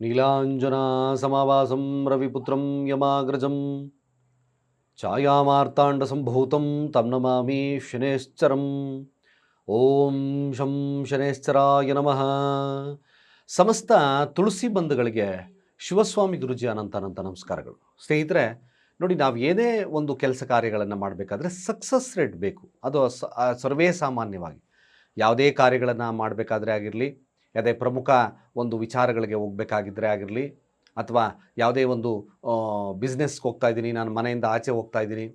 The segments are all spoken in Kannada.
ನೀಲಾಂಜನಾ ಸಮಾವಾಸಂ ರವಿಪುತ್ರಂ ಯಮಾಗ್ರಜಂ. ಛಾಯಾಮಾರ್ತಾಂಡ ಸಂಭೂತಂ ತಂ ನಮಾಮಿ ಶನೇಶ್ಚರಂ. ಓಂ ಶಂ ಶನೇಶ್ಚರಾಯ ನಮಃ. ಸಮಸ್ತ ತುಳಸಿ ಬಂಧುಗಳಿಗೆ ಶಿವಸ್ವಾಮಿ ಗುರುಜಿ ಅನಂತ ಅನಂತ ನಮಸ್ಕಾರಗಳು. ಸ್ನೇಹಿತರೆ, ನೋಡಿ ನಾವು ಏನೇ ಒಂದು ಕೆಲಸ ಕಾರ್ಯಗಳನ್ನು ಮಾಡಬೇಕಾದ್ರೆ ಸಕ್ಸಸ್ ರೇಟ್ ಬೇಕು. ಅದು ಸರ್ವೇ ಸಾಮಾನ್ಯವಾಗಿ. ಯಾವುದೇ ಕಾರ್ಯಗಳನ್ನು ಮಾಡಬೇಕಾದ್ರೆ ಆಗಿರಲಿ ಯಾವುದೇ ಪ್ರಮುಖ ಒಂದು ವಿಚಾರಗಳಿಗೆ ಹೋಗಬೇಕಾಗಿದ್ದರೆ ಆಗಿರಲಿ, ಅಥವಾ ಯಾವುದೇ ಒಂದು ಬಿಸ್ನೆಸ್ಗೆ ಹೋಗ್ತಾ ಇದ್ದೀನಿ, ನಾನು ಮನೆಯಿಂದ ಆಚೆ ಹೋಗ್ತಾ ಇದ್ದೀನಿ,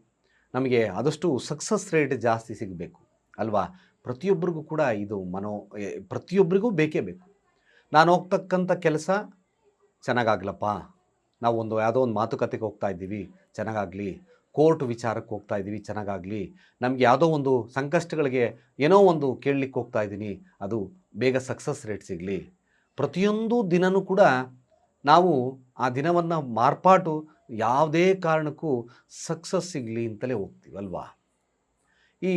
ನಮಗೆ ಆದಷ್ಟು ಸಕ್ಸಸ್ ರೇಟ್ ಜಾಸ್ತಿ ಸಿಗಬೇಕು, ಅಲ್ವಾ? ಪ್ರತಿಯೊಬ್ಬರಿಗೂ ಕೂಡ ಇದು ಮನೋ ಪ್ರತಿಯೊಬ್ಬರಿಗೂ ಬೇಕೇ ಬೇಕು. ನಾನು ಹೋಗ್ತಕ್ಕಂಥ ಕೆಲಸ ಚೆನ್ನಾಗಾಗ್ಲಪ್ಪ. ನಾವು ಒಂದು ಯಾವುದೋ ಒಂದು ಮಾತುಕತೆಗೆ ಹೋಗ್ತಾ ಇದ್ದೀವಿ, ಚೆನ್ನಾಗಾಗಲಿ. ಕೋರ್ಟ್ ವಿಚಾರಕ್ಕೆ ಹೋಗ್ತಾ ಇದ್ದೀವಿ, ಚೆನ್ನಾಗಾಗಲಿ. ನಮಗೆ ಯಾವುದೋ ಒಂದು ಸಂಕಷ್ಟಗಳಿಗೆ ಏನೋ ಒಂದು ಕೇಳಲಿಕ್ಕೆ ಹೋಗ್ತಾ ಇದ್ದೀನಿ. ಅದು ಬೇಗ ಸಕ್ಸಸ್ ರೇಟ್ ಸಿಗಲಿ. ಪ್ರತಿಯೊಂದು ದಿನವೂ ಕೂಡ ನಾವು ಆ ದಿನವನ್ನು ಮಾರ್ಪಾಟು ಯಾವುದೇ ಕಾರಣಕ್ಕೂ ಸಕ್ಸಸ್ ಸಿಗಲಿ ಅಂತಲೇ ಹೋಗ್ತೀವಲ್ವಾ ಈ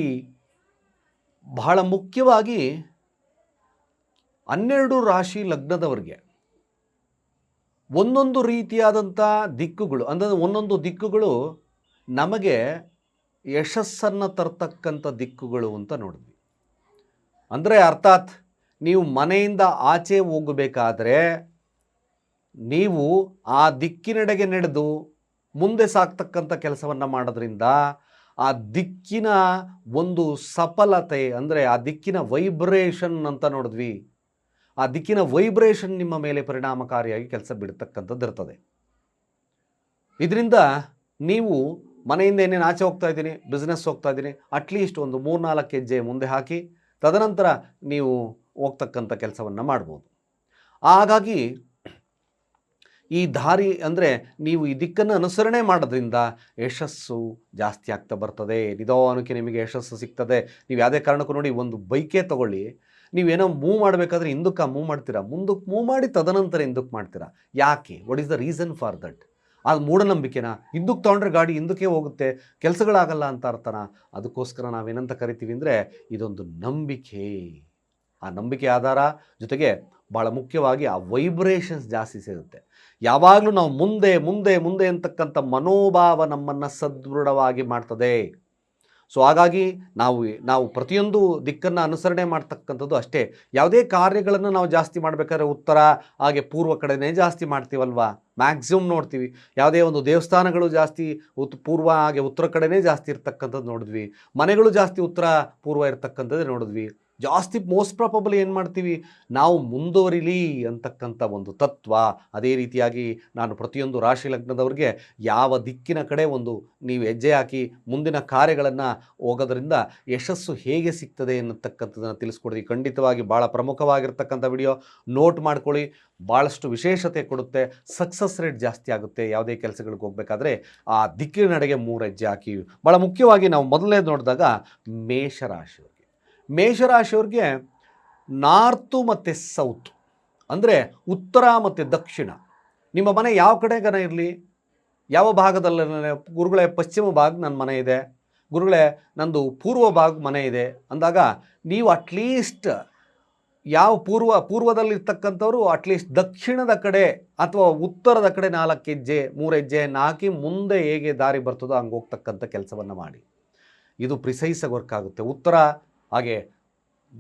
ಬಹಳ ಮುಖ್ಯವಾಗಿ ಹನ್ನೆರಡು ರಾಶಿ ಲಗ್ನದವರಿಗೆ ಒಂದೊಂದು ರೀತಿಯಾದಂಥ ದಿಕ್ಕುಗಳು, ಅಂದರೆ ಒಂದೊಂದು ದಿಕ್ಕುಗಳು ನಮಗೆ ಯಶಸ್ಸನ್ನು ತರ್ತಕ್ಕಂಥ ದಿಕ್ಕುಗಳು ಅಂತ ನೋಡಿದ್ವಿ. ಅಂದರೆ ಅರ್ಥಾತ್ ನೀವು ಮನೆಯಿಂದ ಆಚೆ ಹೋಗಬೇಕಾದ್ರೆ ನೀವು ಆ ದಿಕ್ಕಿನೆಡೆಗೆ ನಡೆದು ಮುಂದೆ ಸಾಕ್ತಕ್ಕಂಥ ಕೆಲಸವನ್ನು ಮಾಡೋದ್ರಿಂದ ಆ ದಿಕ್ಕಿನ ಒಂದು ಸಫಲತೆ, ಅಂದರೆ ಆ ದಿಕ್ಕಿನ ವೈಬ್ರೇಷನ್ ಅಂತ ನೋಡಿದ್ವಿ. ಆ ದಿಕ್ಕಿನ ವೈಬ್ರೇಷನ್ ನಿಮ್ಮ ಮೇಲೆ ಪರಿಣಾಮಕಾರಿಯಾಗಿ ಕೆಲಸ ಬಿಡ್ತಕ್ಕಂಥದ್ದು ಇರ್ತದೆ. ಇದರಿಂದ ನೀವು ಮನೆಯಿಂದ ಏನೇನು ಆಚೆ ಹೋಗ್ತಾ ಇದ್ದೀನಿ ಬಿಸ್ನೆಸ್ ಹೋಗ್ತಾ ಇದ್ದೀನಿ ಅಟ್ಲೀಸ್ಟ್ ಒಂದು ಮೂರ್ನಾಲ್ಕು ಹೆಜ್ಜೆ ಮುಂದೆ ಹಾಕಿ, ತದನಂತರ ನೀವು ಹೋಗ್ತಕ್ಕಂಥ ಕೆಲಸವನ್ನು ಮಾಡ್ಬೋದು. ಹಾಗಾಗಿ ಈ ದಾರಿ ಅಂದರೆ ನೀವು ಈ ದಿಕ್ಕನ್ನು ಅನುಸರಣೆ ಮಾಡೋದ್ರಿಂದ ಯಶಸ್ಸು ಜಾಸ್ತಿ ಆಗ್ತಾ ಬರ್ತದೆ. ನಿಧಾನಕ್ಕೆ ನಿಮಗೆ ಯಶಸ್ಸು ಸಿಗ್ತದೆ. ನೀವು ಯಾವುದೇ ಕಾರಣಕ್ಕೂ ನೋಡಿ ಒಂದು ಬೈಕೇ ತೊಗೊಳ್ಳಿ. ನೀವೇನೋ ಮೂವ್ ಮಾಡಬೇಕಾದ್ರೆ ಹಿಂದಕ್ಕೆ ಮೂವ್ ಮಾಡ್ತೀರಾ? ಮುಂದಕ್ಕೆ ಮೂವ್ ಮಾಡಿ ತದನಂತರ ಹಿಂದಕ್ಕೆ ಮಾಡ್ತೀರಾ? ಯಾಕೆ? What is the reason for that ಅದು ಮೂಢನಂಬಿಕೆನ ಹಿಂದಕ್ಕೆ ತೊಗೊಂಡ್ರೆ ಗಾಡಿ ಹಿಂದಕ್ಕೆ ಹೋಗುತ್ತೆ, ಕೆಲಸಗಳಾಗಲ್ಲ ಅಂತ ಅರ್ಥನ? ಅದಕ್ಕೋಸ್ಕರ ನಾವೇನಂತ ಕರಿತೀವಿ ಅಂದರೆ ಇದೊಂದು ನಂಬಿಕೆ. ಆ ನಂಬಿಕೆ ಆಧಾರ ಜೊತೆಗೆ ಭಾಳ ಮುಖ್ಯವಾಗಿ ಆ ವೈಬ್ರೇಷನ್ಸ್ ಜಾಸ್ತಿ ಸಿಗುತ್ತೆ ಯಾವಾಗಲೂ ನಾವು ಮುಂದೆ ಮುಂದೆ ಮುಂದೆ ಅಂತಕ್ಕಂಥ ಮನೋಭಾವ ನಮ್ಮನ್ನು ಸದೃಢವಾಗಿ ಮಾಡ್ತದೆ. ಸೊ ಹಾಗಾಗಿ ನಾವು ನಾವು ಪ್ರತಿಯೊಂದು ದಿಕ್ಕನ್ನು ಅನುಸರಣೆ ಮಾಡ್ತಕ್ಕಂಥದ್ದು ಅಷ್ಟೇ. ಯಾವುದೇ ಕಾರ್ಯಗಳನ್ನು ನಾವು ಜಾಸ್ತಿ ಮಾಡಬೇಕಾದ್ರೆ ಉತ್ತರ, ಹಾಗೆ ಪೂರ್ವ ಕಡೆನೇ ಜಾಸ್ತಿ ಮಾಡ್ತೀವಲ್ವಾ? ಮ್ಯಾಕ್ಸಿಮಮ್ ನೋಡ್ತೀವಿ. ಯಾವುದೇ ಒಂದು ದೇವಸ್ಥಾನಗಳು ಜಾಸ್ತಿ ಉತ್, ಪೂರ್ವ, ಹಾಗೆ ಉತ್ತರ ಕಡೆನೇ ಜಾಸ್ತಿ ಇರ್ತಕ್ಕಂಥದ್ದು ನೋಡಿದ್ವಿ. ಮನೆಗಳು ಜಾಸ್ತಿ ಉತ್ತರ, ಪೂರ್ವ ಇರ್ತಕ್ಕಂಥದ್ದೇ ನೋಡಿದ್ವಿ. ಜಾಸ್ತಿ ಮೋಸ್ಟ್ ಪ್ರಾಬಬಲಿ ಏನು ಮಾಡ್ತೀವಿ? ನಾವು ಮುಂದುವರಿಲಿ ಅಂತಕ್ಕಂಥ ಒಂದು ತತ್ವ. ಅದೇ ರೀತಿಯಾಗಿ ನಾನು ಪ್ರತಿಯೊಂದು ರಾಶಿ ಲಗ್ನದವ್ರಿಗೆ ಯಾವ ದಿಕ್ಕಿನ ಕಡೆ ಒಂದು ನೀವು ಹೆಜ್ಜೆ ಹಾಕಿ ಮುಂದಿನ ಕಾರ್ಯಗಳನ್ನು ಹೋಗೋದ್ರಿಂದ ಯಶಸ್ಸು ಹೇಗೆ ಸಿಗ್ತದೆ ಅನ್ನತಕ್ಕಂಥದ್ದನ್ನು ತಿಳಿಸ್ಕೊಡ್ತೀವಿ ಖಂಡಿತವಾಗಿ ಭಾಳ ಪ್ರಮುಖವಾಗಿರ್ತಕ್ಕಂಥ ವಿಡಿಯೋ. ನೋಟ್ ಮಾಡ್ಕೊಳ್ಳಿ. ಭಾಳಷ್ಟು ವಿಶೇಷತೆ ಕೊಡುತ್ತೆ. ಸಕ್ಸಸ್ ರೇಟ್ ಜಾಸ್ತಿ ಆಗುತ್ತೆ. ಯಾವುದೇ ಕೆಲಸಗಳಿಗೆ ಹೋಗಬೇಕಾದ್ರೆ ಆ ದಿಕ್ಕಿನಡೆಗೆ ಮೂರು ಹೆಜ್ಜೆ ಹಾಕಿ. ಭಾಳ ಮುಖ್ಯವಾಗಿ ನಾವು ಮೊದಲನೇದು ನೋಡಿದಾಗ ಮೇಷರಾಶಿಯವ್ರಿಗೆ ಮೇಷರಾಶಿಯವ್ರಿಗೆ ನಾರ್ತು ಮತ್ತು ಸೌತ್, ಅಂದರೆ ಉತ್ತರ ಮತ್ತು ದಕ್ಷಿಣ. ನಿಮ್ಮ ಮನೆ ಯಾವ ಕಡೆಗನ ಇರಲಿ? ಯಾವ ಭಾಗದಲ್ಲಿ ಗುರುಗಳೇ, ಪಶ್ಚಿಮ ಭಾಗ ನನ್ನ ಮನೆ ಇದೆ. ಗುರುಗಳೇ, ನಂದು ಪೂರ್ವ ಭಾಗ ಮನೆ ಇದೆ. ಅಂದಾಗ ನೀವು ಅಟ್ಲೀಸ್ಟ್ ಯಾವ ಪೂರ್ವ, ಪೂರ್ವದಲ್ಲಿರ್ತಕ್ಕಂಥವ್ರು ಅಟ್ಲೀಸ್ಟ್ ದಕ್ಷಿಣದ ಕಡೆ ಅಥವಾ ಉತ್ತರದ ಕಡೆ ನಾಲ್ಕು ಹೆಜ್ಜೆ, ಮೂರು ಹೆಜ್ಜೆ ಹಾಕಿ ಮುಂದೆ ಹೇಗೆ ದಾರಿ ಬರ್ತದೋ ಹಂಗೆ ಹೋಗ್ತಕ್ಕಂಥ ಕೆಲಸವನ್ನು ಮಾಡಿ. ಇದು ಪ್ರಿಸೈಸಾಗಿ ವರ್ಕ್ ಆಗುತ್ತೆ. ಉತ್ತರ ಹಾಗೆ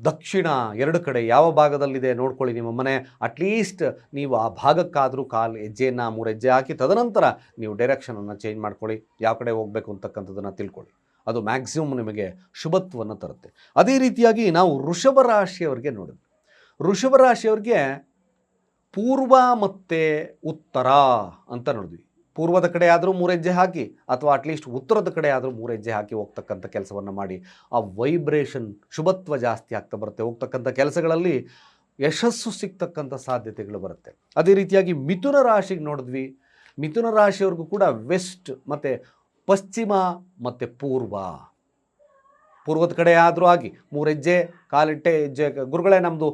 ದಕ್ಷಿಣ ಎರಡು ಕಡೆ ಯಾವ ಭಾಗದಲ್ಲಿದೆ ನೋಡ್ಕೊಳ್ಳಿ ನಿಮ್ಮ ಮನೆ. ಅಟ್ಲೀಸ್ಟ್ ನೀವು ಆ ಭಾಗಕ್ಕಾದರೂ ಕಾಲು ಹೆಜ್ಜೆಯನ್ನು ಮೂರು ಹೆಜ್ಜೆ ಹಾಕಿ, ತದನಂತರ ನೀವು ಡೈರೆಕ್ಷನನ್ನು ಚೇಂಜ್ ಮಾಡ್ಕೊಳ್ಳಿ. ಯಾವ ಕಡೆ ಹೋಗಬೇಕು ಅಂತಕ್ಕಂಥದ್ದನ್ನು ತಿಳ್ಕೊಳ್ಳಿ. ಅದು ಮ್ಯಾಕ್ಸಿಮಮ್ ನಿಮಗೆ ಶುಭತ್ವವನ್ನು ತರುತ್ತೆ. ಅದೇ ರೀತಿಯಾಗಿ ನಾವು ವೃಷಭ ರಾಶಿಯವರಿಗೆ ನೋಡಿದ್ವಿ ವೃಷಭ ರಾಶಿಯವ್ರಿಗೆ ಪೂರ್ವ ಮತ್ತು ಉತ್ತರ ಅಂತ ನೋಡಿದ್ವಿ. ಪೂರ್ವದ ಕಡೆ ಆದರೂ ಮೂರೆಜ್ಜೆ ಹಾಕಿ ಅಥವಾ ಅಟ್ಲೀಸ್ಟ್ ಉತ್ತರದ ಕಡೆ ಆದರೂ ಮೂರೆಜ್ಜೆ ಹಾಕಿ ಹೋಗ್ತಕ್ಕಂಥ ಕೆಲಸವನ್ನು ಮಾಡಿ, ಆ ವೈಬ್ರೇಷನ್ ಶುಭತ್ವ ಜಾಸ್ತಿ ಆಗ್ತಾ ಬರುತ್ತೆ. ಹೋಗ್ತಕ್ಕಂಥ ಕೆಲಸಗಳಲ್ಲಿ ಯಶಸ್ಸು ಸಿಗ್ತಕ್ಕಂಥ ಸಾಧ್ಯತೆಗಳು ಬರುತ್ತೆ. ಅದೇ ರೀತಿಯಾಗಿ ಮಿಥುನ ರಾಶಿಗೆ ನೋಡಿದ್ವಿ. ಮಿಥುನ ರಾಶಿಯವ್ರಿಗೂ ಕೂಡ ವೆಸ್ಟ್ ಮತ್ತು ಪಶ್ಚಿಮ ಮತ್ತು ಪೂರ್ವ. ಪೂರ್ವದ ಕಡೆ ಆದರೂ ಆಗಿ ಮೂರೆಜ್ಜೆ, ಕಾಲಿಟ್ಟೆ ಹೆಜ್ಜೆ ಗುರುಗಳೇ ನಮ್ಮದು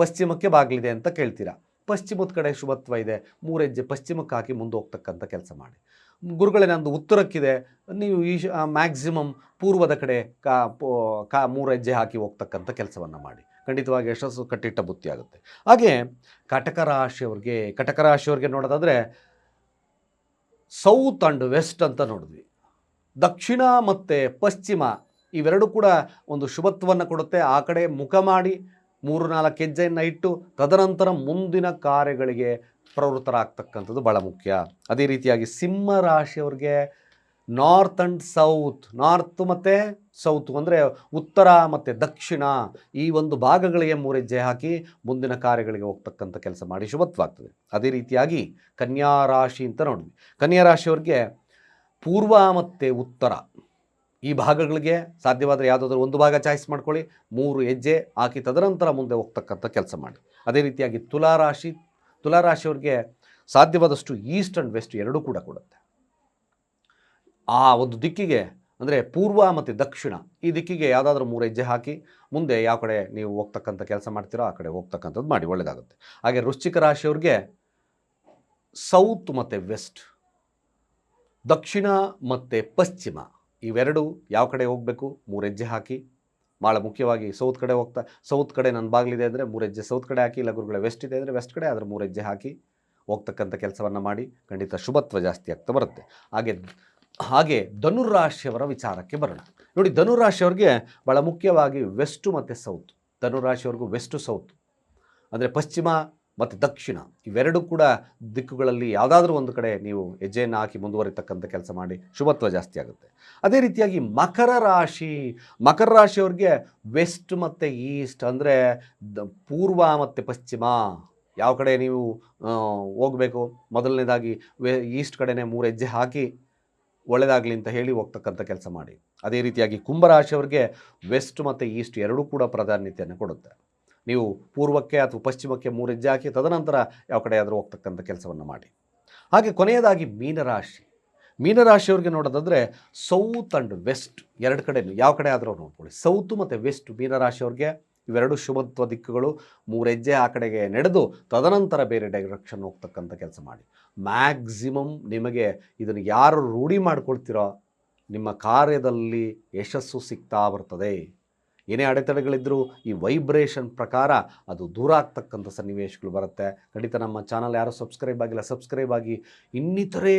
ಪಶ್ಚಿಮಕ್ಕೆ ಬಾಗಿಲಿದೆ ಅಂತ ಕೇಳ್ತೀರಾ? ಪಶ್ಚಿಮದ ಕಡೆ ಶುಭತ್ವ ಇದೆ, ಮೂರು ಹೆಜ್ಜೆ ಪಶ್ಚಿಮಕ್ಕೆ ಹಾಕಿ ಮುಂದೆ ಹೋಗ್ತಕ್ಕಂಥ ಕೆಲಸ ಮಾಡಿ. ಗುರುಗಳೇ, ನಂದು ಉತ್ತರಕ್ಕಿದೆ. ನೀವು ಈ ಮ್ಯಾಕ್ಸಿಮಮ್ ಪೂರ್ವದ ಕಡೆ ಕಾ ಕಾ, ಮೂರು ಹೆಜ್ಜೆ ಹಾಕಿ ಹೋಗ್ತಕ್ಕಂಥ ಕೆಲಸವನ್ನು ಮಾಡಿ. ಖಂಡಿತವಾಗಿ ಯಶಸ್ಸು ಕಟ್ಟಿಟ್ಟ ಬುತ್ತಿ ಆಗುತ್ತೆ. ಹಾಗೆ ಕಟಕ ರಾಶಿಯವ್ರಿಗೆ ಕಟಕ ರಾಶಿಯವ್ರಿಗೆ ನೋಡೋದಾದರೆ ಸೌತ್ ಆ್ಯಂಡ್ ವೆಸ್ಟ್ ಅಂತ ನೋಡಿದ್ವಿ. ದಕ್ಷಿಣ ಮತ್ತು ಪಶ್ಚಿಮ ಇವೆರಡೂ ಕೂಡ ಒಂದು ಶುಭತ್ವವನ್ನು ಕೊಡುತ್ತೆ. ಆ ಕಡೆ ಮುಖ ಮಾಡಿ ಮೂರು ನಾಲ್ಕು ಹೆಜ್ಜೆಯನ್ನು ಇಟ್ಟು ತದನಂತರ ಮುಂದಿನ ಕಾರ್ಯಗಳಿಗೆ ಪ್ರವೃತ್ತರಾಗ್ತಕ್ಕಂಥದ್ದು ಭಾಳ ಮುಖ್ಯ. ಅದೇ ರೀತಿಯಾಗಿ ಸಿಂಹ ರಾಶಿಯವ್ರಿಗೆ ನಾರ್ತ್ ಆ್ಯಂಡ್ ಸೌತ್ ನಾರ್ತ್ ಮತ್ತು ಸೌತ್ ಅಂದರೆ ಉತ್ತರ ಮತ್ತು ದಕ್ಷಿಣ ಈ ಒಂದು ಭಾಗಗಳಿಗೆ ಮೂರು ಹೆಜ್ಜೆ ಹಾಕಿ ಮುಂದಿನ ಕಾರ್ಯಗಳಿಗೆ ಹೋಗ್ತಕ್ಕಂಥ ಕೆಲಸ ಮಾಡಿ ಶುಭತ್ವಾಗ್ತದೆ. ಅದೇ ರೀತಿಯಾಗಿ ಕನ್ಯಾ ರಾಶಿ ಅಂತ ನೋಡಿದ್ವಿ. ಕನ್ಯಾ ರಾಶಿಯವ್ರಿಗೆ ಪೂರ್ವ ಮತ್ತು ಉತ್ತರ. ಈ ಭಾಗಗಳಿಗೆ ಸಾಧ್ಯವಾದರೆ ಯಾವುದಾದ್ರೂ ಒಂದು ಭಾಗ ಚಾಯ್ಸ್ ಮಾಡ್ಕೊಳ್ಳಿ, ಮೂರು ಹೆಜ್ಜೆ ಹಾಕಿ ತದನಂತರ ಮುಂದೆ ಹೋಗ್ತಕ್ಕಂಥ ಕೆಲಸ ಮಾಡಿ. ಅದೇ ರೀತಿಯಾಗಿ ತುಲಾರಾಶಿ ತುಲಾರಾಶಿಯವ್ರಿಗೆ ಸಾಧ್ಯವಾದಷ್ಟು ಈಸ್ಟ್ ಆ್ಯಂಡ್ ವೆಸ್ಟ್ ಎರಡೂ ಕೂಡ ಕೊಡುತ್ತೆ. ಆ ಒಂದು ದಿಕ್ಕಿಗೆ ಅಂದರೆ ಪೂರ್ವ ಮತ್ತು ದಕ್ಷಿಣ, ಈ ದಿಕ್ಕಿಗೆ ಯಾವುದಾದ್ರೂ ಮೂರು ಹೆಜ್ಜೆ ಹಾಕಿ ಮುಂದೆ ಯಾವ ಕಡೆ ನೀವು ಹೋಗ್ತಕ್ಕಂಥ ಕೆಲಸ ಮಾಡ್ತೀರೋ ಆ ಕಡೆ ಹೋಗ್ತಕ್ಕಂಥದ್ದು ಮಾಡಿ ಒಳ್ಳೆಯದಾಗುತ್ತೆ ಹಾಗೆ ವೃಶ್ಚಿಕ ರಾಶಿಯವ್ರಿಗೆ ಸೌತ್ ಮತ್ತು ವೆಸ್ಟ್ ದಕ್ಷಿಣ ಮತ್ತು ಪಶ್ಚಿಮ ಇವೆರಡು ಯಾವ ಕಡೆ ಹೋಗಬೇಕು? ಮೂರು ಹೆಜ್ಜೆ ಹಾಕಿ. ಭಾಳ ಮುಖ್ಯವಾಗಿ ಸೌತ್ ಕಡೆ ಹೋಗ್ತಾ, ಸೌತ್ ಕಡೆ ನನ್ನ ಬಾಗಿಲಿದೆ ಅಂದರೆ ಮೂರು ಹೆಜ್ಜೆ ಸೌತ್ ಕಡೆ ಹಾಕಿ, ಇಲ್ಲ ವೆಸ್ಟ್ ಇದೆ ಅಂದರೆ ವೆಸ್ಟ್ ಕಡೆ ಅದರ ಮೂರು ಹೆಜ್ಜೆ ಹಾಕಿ ಹೋಗ್ತಕ್ಕಂಥ ಕೆಲಸವನ್ನು ಮಾಡಿ, ಖಂಡಿತ ಶುಭತ್ವ ಜಾಸ್ತಿ ಆಗ್ತಾ ಬರುತ್ತೆ. ಹಾಗೆ ಹಾಗೆ ಧನುರಾಶಿಯವರ ವಿಚಾರಕ್ಕೆ ಬರೋಣ. ನೋಡಿ, ಧನುರಾಶಿಯವ್ರಿಗೆ ಭಾಳ ಮುಖ್ಯವಾಗಿ ವೆಸ್ಟು ಮತ್ತು ಸೌತ್. ಧನುರಾಶಿಯವ್ರಿಗೂ west south. ಅಂದರೆ ಪಶ್ಚಿಮ ಮತ್ತು ದಕ್ಷಿಣ, ಇವೆರಡೂ ಕೂಡ ದಿಕ್ಕುಗಳಲ್ಲಿ ಯಾವುದಾದ್ರೂ ಒಂದು ಕಡೆ ನೀವು ಹೆಜ್ಜೆಯನ್ನು ಹಾಕಿ ಮುಂದುವರಿತಕ್ಕಂಥ ಕೆಲಸ ಮಾಡಿ ಶುಭತ್ವ ಜಾಸ್ತಿ ಆಗುತ್ತೆ. ಅದೇ ರೀತಿಯಾಗಿ ಮಕರ ರಾಶಿ, ಮಕರ ರಾಶಿಯವ್ರಿಗೆ ವೆಸ್ಟ್ ಮತ್ತು ಈಸ್ಟ್ ಅಂದರೆ ಪೂರ್ವ ಮತ್ತು ಪಶ್ಚಿಮ. ಯಾವ ಕಡೆ ನೀವು ಹೋಗಬೇಕು? ಮೊದಲನೇದಾಗಿ ವೆ, ಈಸ್ಟ್ ಕಡೆನೇ ಮೂರು ಹೆಜ್ಜೆ ಹಾಕಿ ಒಳ್ಳೆಯದಾಗಲಿ ಅಂತ ಹೇಳಿ ಹೋಗ್ತಕ್ಕಂಥ ಕೆಲಸ ಮಾಡಿ. ಅದೇ ರೀತಿಯಾಗಿ ಕುಂಭರಾಶಿಯವ್ರಿಗೆ ವೆಸ್ಟ್ ಮತ್ತು ಈಸ್ಟ್ ಎರಡೂ ಕೂಡ ಪ್ರಾಧಾನ್ಯತೆಯನ್ನು ಕೊಡುತ್ತೆ. ನೀವು ಪೂರ್ವಕ್ಕೆ ಅಥವಾ ಪಶ್ಚಿಮಕ್ಕೆ ಮೂರು ಹೆಜ್ಜೆ ಹಾಕಿ, ತದನಂತರ ಯಾವ ಕಡೆ ಆದರೂ ಹೋಗ್ತಕ್ಕಂಥ ಕೆಲಸವನ್ನು ಮಾಡಿ. ಹಾಗೆ ಕೊನೆಯದಾಗಿ ಮೀನರಾಶಿ. ಮೀನರಾಶಿಯವ್ರಿಗೆ ನೋಡೋದಾದರೆ ಸೌತ್ ಆ್ಯಂಡ್ ವೆಸ್ಟ್ ಎರಡು ಕಡೆ ಯಾವ ಕಡೆ ಆದರೂ ನೋಡ್ಕೊಳ್ಳಿ. ಸೌತು ಮತ್ತು ವೆಸ್ಟ್ ಮೀನರಾಶಿಯವ್ರಿಗೆ ಇವೆರಡು ಶುಭತ್ವ ದಿಕ್ಕುಗಳು, ಮೂರು ಹೆಜ್ಜೆ ಆ ಕಡೆಗೆ ನಡೆದು, ತದನಂತರ ಬೇರೆ ಡೈರೆಕ್ಷನ್ ಹೋಗ್ತಕ್ಕಂಥ ಕೆಲಸ ಮಾಡಿ. ಮ್ಯಾಕ್ಸಿಮಮ್ ನಿಮಗೆ ಇದನ್ನು ಯಾರು ರೂಢಿ ಮಾಡ್ಕೊಳ್ತೀರೋ, ನಿಮ್ಮ ಕಾರ್ಯದಲ್ಲಿ ಯಶಸ್ಸು ಸಿಗ್ತಾ ಬರ್ತದೆ. ಏನೇ ಅಡೆತಡೆಗಳಿದ್ದರೂ ಈ ವೈಬ್ರೇಷನ್ ಪ್ರಕಾರ ಅದು ದೂರ ಆಗ್ತಕ್ಕಂಥ ಸನ್ನಿವೇಶಗಳು ಬರುತ್ತೆ. ಖಂಡಿತ ನಮ್ಮ ಚಾನಲ್ ಯಾರು ಸಬ್ಸ್ಕ್ರೈಬ್ ಆಗಿಲ್ಲ ಸಬ್ಸ್ಕ್ರೈಬ್ ಆಗಿ ಇನ್ನಿತರೆ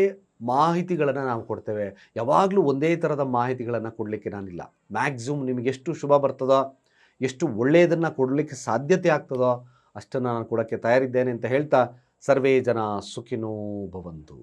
ಮಾಹಿತಿಗಳನ್ನು ನಾವು ಕೊಡ್ತೇವೆ. ಯಾವಾಗಲೂ ಒಂದೇ ಥರದ ಮಾಹಿತಿಗಳನ್ನು ಕೊಡಲಿಕ್ಕೆ ನಾನಿಲ್ಲ. ಮ್ಯಾಕ್ಸಿಮಮ್ ನಿಮಗೆ ಎಷ್ಟು ಶುಭ ಬರ್ತದೋ, ಎಷ್ಟು ಒಳ್ಳೆಯದನ್ನು ಕೊಡಲಿಕ್ಕೆ ಸಾಧ್ಯತೆ ಆಗ್ತದೋ ಅಷ್ಟನ್ನು ನಾನು ಕೊಡೋಕ್ಕೆ ತಯಾರಿದ್ದೇನೆ ಅಂತ ಹೇಳ್ತಾ ಸರ್ವೇ ಜನ ಸುಖಿನೋ ಭವಂತು.